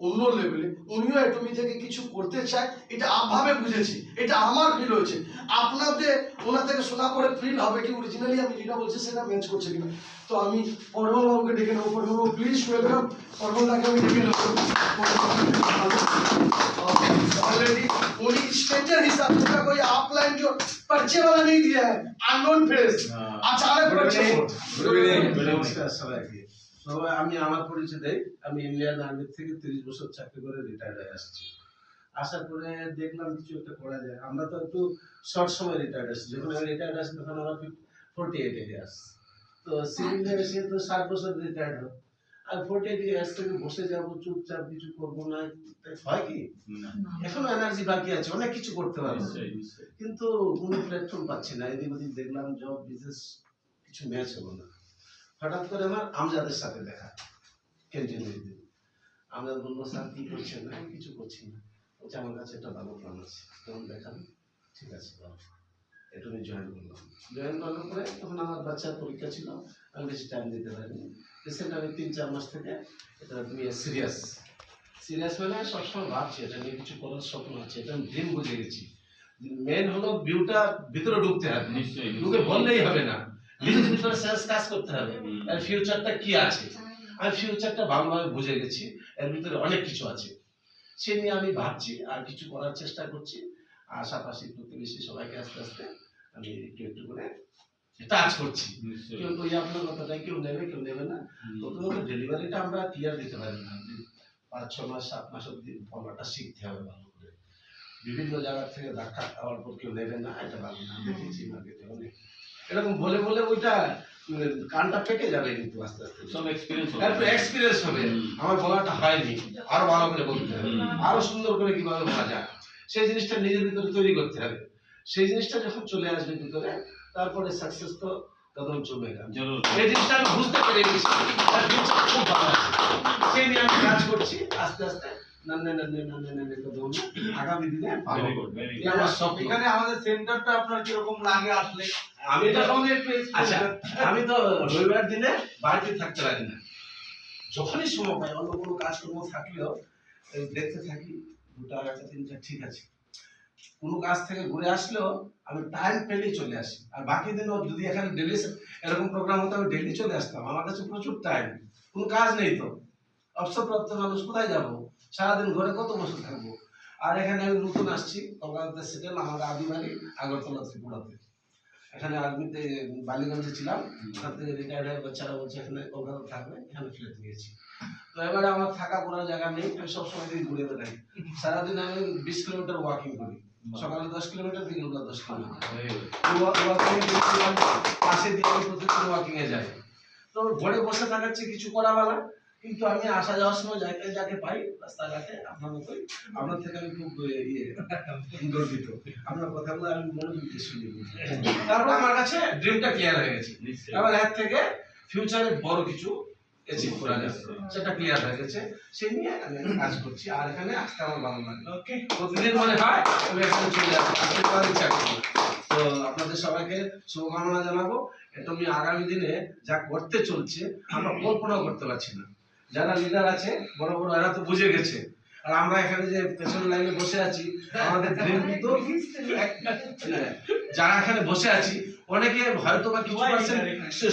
অন্য লেভেলে উনিও অ্যাটমি থেকে কিছু করতে চায় এটা ভাবে বুঝেছি এটা আমার ফিল হয়েছে আপনাদের ওনার থেকে শোনা পরে ফিল হবে কি অরিজিনালি আমি যেটা বলছি সেটা ম্যাচ করছে কিনা তো আমি পরমল বাবুকে ডেকে নেবো পরমল বাবু প্লিজ ওয়েলকাম পরমল দাকে আমি ডেকে নেবো ऑलरेडी उन्हीं स्ट्रेंजर हिसाब से उसका कोई ऑफलाइन जो परिचय वाला नहीं दिया है अननोन फेस अचानक परिचय নমস্কার সবাইকে সবাই আমি আমার পরিচয় দেই আমি ইন্ডিয়ান আর্মি থেকে তিরিশ বছর চাকরি করে রিটায়ার্ড হয়ে আসছি। আসার পরে দেখলাম কিছু একটা করা যায়। আমরা তো একটু শর্ট সময় রিটায়ার্ড আসছি যখন আমি রিটায়ার্ড আসি তখন আমার ফোর্টি এইট ইয়ার্স তো সিভিল এসে তো ষাট বছর রিটায়ার্ড হয় আর ফোর্টি এইট ইয়ার্স থেকে বসে যাব চুপচাপ কিছু করব না। হয় কি? এখনও এনার্জি বাকি আছে অনেক কিছু করতে পারব। কিন্তু কোনো প্ল্যাটফর্ম পাচ্ছি না। এদিক ওদিক দেখলাম জব বিজনেস কিছু ম্যাচ হলো না। হঠাৎ করে আমার আমজাদের সাথে দেখা। ক্যান্টিনের দিন আমজাদ বলল স্যার কি করছেন? না কিছু করছি না। বলছে আমার কাছে একটা ভালো প্ল্যান আছে। তখন দেখান ঠিক আছে একটু আমি জয়েন করলাম। জয়েন করার পরে তখন আমার বাচ্চার পরীক্ষা ছিল। আমি বেশি টাইম দিতে পারিনি। রিসেন্ট আমি তিন চার মাস থেকে এটা তুমি সিরিয়াস সিরিয়াস মানে সবসময় ভাবছি এটা নিয়ে কিছু করার স্বপ্ন আছে। এটা আমি ড্রিম বুঝে গেছি। মেন হলো ভিউটা ভিতরে ঢুকতে হবে। নিশ্চয়ই ঢুকে বললেই হবে না। নিজের ভিতরে সেন্স কাজ করতে হবে। এর ফিউচারটা কি আছে? আমি ফিউচারটা ভালোভাবে বুঝে গেছি এর ভিতরে অনেক কিছু আছে। সে নিয়ে আমি ভাবছি আর কিছু করার চেষ্টা করছি। আশাপাশি প্রতিবেশী সবাইকে আস্তে আস্তে আমি একটু একটু করে টাচ করছি। কেউ তো আপনার কথাটা কেউ নেবে কেউ নেবে না। প্রথমত ডেলিভারিটা আমরা ক্লিয়ার দিতে পারি না। পাঁচ ছ মাস সাত মাস অব্দি বলাটা শিখতে হবে ভালো করে। বিভিন্ন জায়গা থেকে ধাক্কা খাওয়ার পর কেউ নেবে না এটা ভালো না। দেখেছি মার্কেটে অনেক। এরকম বলে বলে ওইটা কানটা পেকে যাবে কিন্তু আস্তে আস্তে। সব এক্সপিরিয়েন্স একটু এক্সপিরিয়েন্স হবে। আমার বলাটা হয়নি। আরও ভালো করে বলতে হবে। আরও সুন্দর করে কীভাবে বলা যায়। সেই জিনিসটা নিজের ভিতরে তৈরি করতে হবে। সেই জিনিসটা যখন চলে আসবে ভিতরে তারপরে সাকসেস তো কদম চলবে এই জিনিসটা আমি বুঝতে পেরে গেছি। খুব ভালো আছে। সেই নিয়ে আমি কাজ করছি। আস্তে আস্তে আগামী দিনে এখানে আমাদের সেন্টারটা আপনার কীরকম লাগে আসলে? আমি তো এটা সঙ্গে একটু আচ্ছা আমি তো রবিবার দিনে বাড়িতে থাকতে পারি না। যখনই সময় পাই অন্য কোনো কাজকর্ম থাকলেও দেখতে থাকি দুটো আড়াইটা তিনটা ঠিক আছে। কোনো কাজ থেকে ঘুরে আসলেও আমি টাইম পেলেই চলে আসি। আর বাকি দিনও যদি এখানে ডেলি এরকম প্রোগ্রাম হতো আমি ডেলি চলে আসতাম। আমার কাছে প্রচুর টাইম কোনো কাজ নেই তো। অবসরপ্রাপ্ত মানুষ কোথায় যাব? সারাদিন ঘরে কত বসে থাকব? আর এখানে আমি নতুন আসছি কলকাতাতে সেটেল আমার আদি বাড়ি আগরতলা ত্রিপুরাতে। এখানে আর্মিতে বালিগঞ্জে ছিলাম। ওখান থেকে রিটায়ার্ড হয়ে বাচ্চারা বলছে, এখানে কলকাতা থাকবে, এখানে ফ্ল্যাট নিয়েছি তো এবারে আমার থাকা করার জায়গা নেই, আমি সবসময় দিন ঘুরে বেড়াই। সারাদিন আমি বিশ কিলোমিটার ওয়াকিং করি। সকালে দশ কিলোমিটার বিকেলবেলা দশ কিলোমিটার। পাশে দিয়ে আমি প্রতিদিন ওয়াকিং এ যাই তো ঘরে বসে থাকাচ্ছি কিছু করা বেলা কিন্তু আমি আসা যাওয়ার সময় যাকে যাকে পাই রাস্তাঘাটে আপনার মতোই আপনার থেকে আমি খুব ইয়ে গর্বিত। আপনার কথাগুলো আমি মনোযোগ দিয়ে শুনি তারপরে আমার কাছে ড্রিমটা ক্লিয়ার হয়ে গেছে। এবার এর থেকে ফিউচারে বড় কিছু অ্যাচিভ করা যাবে সেটা ক্লিয়ার হয়ে গেছে। সেই নিয়ে আমি কাজ করছি। আর এখানে আসতে আমার ভালো লাগে। ওকে প্রতিদিন মনে হয় আমি এখানে চলে আসব। আসতে পারার ইচ্ছা করি তো আপনাদের সবাইকে শুভকামনা জানাব। এটা আমি আগামী দিনে যা করতে চলছে আমরা কল্পনাও করতে পারছি না। যারা লিডার আছে বড় বড় এরা তো বুঝে গেছে। আর আমরা এখানে যে পেছন লাইনে বসে আছি আমাদের ড্রিম কিন্তু হ্যাঁ, যারা এখানে বসে আছি অনেকে হয়তো বা কিছু পার্সেন্ট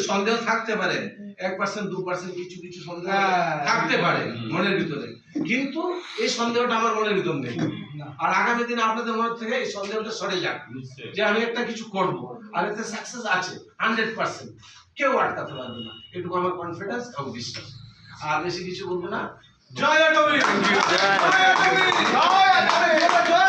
সন্দেহ থাকতে পারে এক পার্সেন্ট দু পার্সেন্ট কিছু কিছু সন্দেহ হ্যাঁ। থাকতে পারে মনের ভিতরে। কিন্তু এই সন্দেহটা আমার মনের ভিতর নেই। আর আগামী দিনে আপনাদের মনে থেকে এই সন্দেহটা সরে যাক। যে আমি একটা কিছু করব আর এতে সাকসেস আছে হান্ড্রেড পার্সেন্ট কেউ আটকাতে পারবে না। এটুকু আমার কনফিডেন্স এবং বিশ্বাস আর বেশি কিছু বলব না। জয় জয়